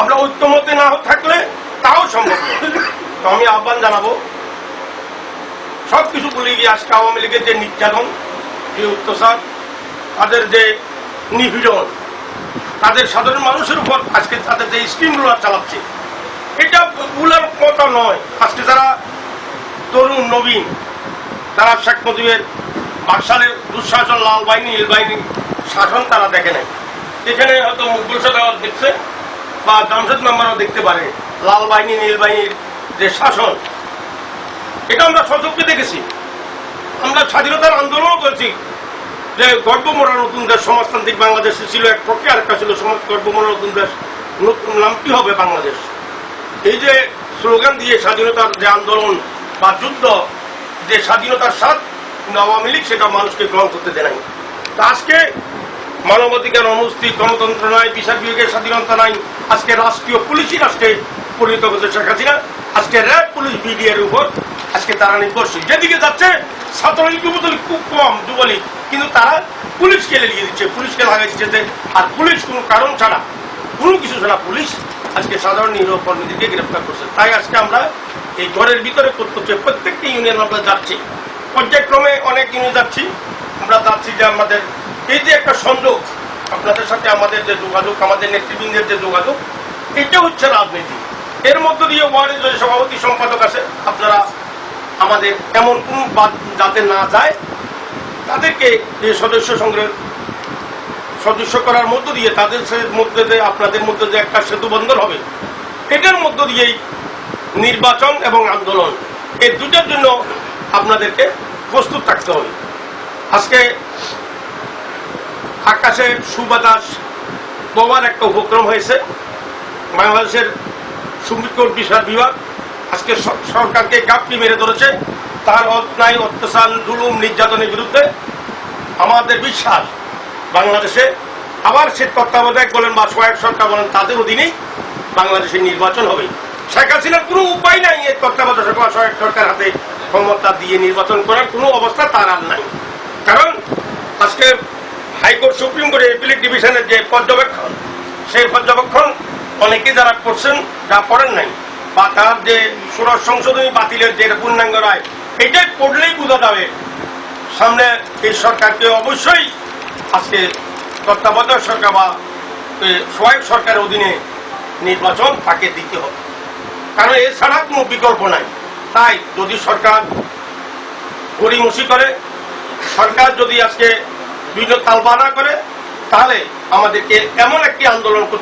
আমরা ঐক্যমতে না থাকলে তাও সম্ভব তো আমি আহ্বান জানাব, সবকিছু বলে গিয়ে আজকে আওয়ামী লীগের যে নির্যাতন, যে অত্যাচার, তাদের যে নিপীড়ন, তাদের সাধারণ মানুষের উপর আজকে তাদের যে স্কিমগুলো চালাচ্ছে, এটা ভুলের কথা নয়। আজকে যারা তরুণ, নবীন, তারা শেখ মুজিবের বাকশালের দুঃশাসন, লাল বাহিনী, নীল বাহিনী শাসন তারা দেখে নাই এখানে হয়তো মুকুল সদাগর দেখছে। বা জামশেদ মেম্বারও দেখতে পারে। লাল বাহিনী, নীল বাহিনীর যে শাসন, এটা আমরা সচক্ষে দেখেছি। আমরা স্বাধীনতার আন্দোলনও করেছি। যে গর্বমোড়া নতুন দেশ, সমাজতান্ত্রিক বাংলাদেশ ছিল এক পক্ষে আরেকটা ছিল সমাজ গর্বমোড়া নতুন দেশ, নতুন নামটি হবে বাংলাদেশ। এই যে স্লোগান দিয়ে স্বাধীনতার যে আন্দোলন বা যুদ্ধ, যে স্বাধীনতার স্বাদ আওয়ামী লীগ সেটা মানুষকে গ্রহণ করতে দেয় নাই। আজকে মানবাধিকার অনুষ্ঠিত গণতন্ত্র নাই বিচার বিভাগের স্বাধীনতা নাই আজকে রাষ্ট্রীয় পুলিশই রাষ্ট্রে পরিণত হচ্ছে শেখ হাসিনা। আজকে র্যাব পুলিশ বিডিআর উপর আজকে তারা নির্ভরশীল। যেদিকে যাচ্ছে ছাত্রলীগ যুবলীগ খুব কম যুবলীগ কিন্তু তারা পুলিশকে লেগে দিচ্ছে পুলিশকে লাগাই দিচ্ছে আর পুলিশ কোনো কারণ ছাড়া, কোনো কিছু ছাড়া পুলিশ আজকে সাধারণ নিরীহ কর্মীদেরকে গ্রেফতার করছে। তাই আজকে আমরা এই ঘরের ভিতরে করতে প্রত্যেকটি ইউনিয়ন আমরা যাচ্ছি। পর্যায়ক্রমে অনেক ইউনিয়ন যাচ্ছি। আমরা যাচ্ছি যে আমাদের এই যে একটা সংযোগ আপনাদের সাথে আমাদের যে যোগাযোগ, আমাদের নেতৃবৃন্দের যে যোগাযোগ এটা হচ্ছে রাজনীতি। এর মধ্য দিয়ে ওয়ার্ডের যে সভাপতি সম্পাদক আছে আপনারা আমাদের এমন কোন বাদ যাতে না যায়, তাদেরকে যে সদস্য সংগ্রহ সদস্য করার মধ্য দিয়ে, তাদের মধ্যে যে আপনাদের মধ্যে যে একটা সেতু বন্ধন হবে। এটার মধ্য দিয়েই নির্বাচন এবং আন্দোলন, এই দুটার জন্য আপনাদেরকে প্রস্তুত থাকতে হবে। আজকে আকাশে সুবাতাস পাওয়ার একটা উপক্রম হয়েছে। বাংলাদেশের সুপ্রিম কোর্ট বিচার বিভাগ আজকে সরকারকে গাপটি মেরে ধরেছে। তার অন্যায়, অত্যাচার, জুলুম, নির্যাতনের বিরুদ্ধে আমাদের বিশ্বাস। বাংলাদেশে আবার সে তত্ত্বাবধায়ক বলেন বা সহায়ক সরকার বলেন, তাদের অধীনেই বাংলাদেশের নির্বাচন হবে। শেখ হাসিনার কোনো উপায় নাই এই তত্ত্বাবধায়ক সরকার সহায়ক সরকার হাতে ক্ষমতা দিয়ে নির্বাচন করার। কোনো অবস্থা তার আর নাই। কারণ আজকে হাইকোর্ট সুপ্রিম কোর্টের এপিলেট ডিভিশনের যে পর্যবেক্ষণ, সেই পর্যবেক্ষণ অনেকে যারা করছেন, যা পড়েন নাই। বা তার যে ষোড়শ সংশোধনী বাতিলের যে পূর্ণাঙ্গ রায় এটাই পড়লেই বোঝা যাবে সামনে এই সরকারকে অবশ্যই আজকে তত্ত্বাবধায়ক সরকার বা সহায়ক সরকারের অধীনে নির্বাচন তাকে দিতে হবে। কারণ এছাড়া কোনো বিকল্প নাই। তাই যদি সরকার গড়িমসি করে, সরকার যদি আজকে বিভিন্ন তালবানা করে তাহলে আমাদেরকে এমন একটি আন্দোলন করতে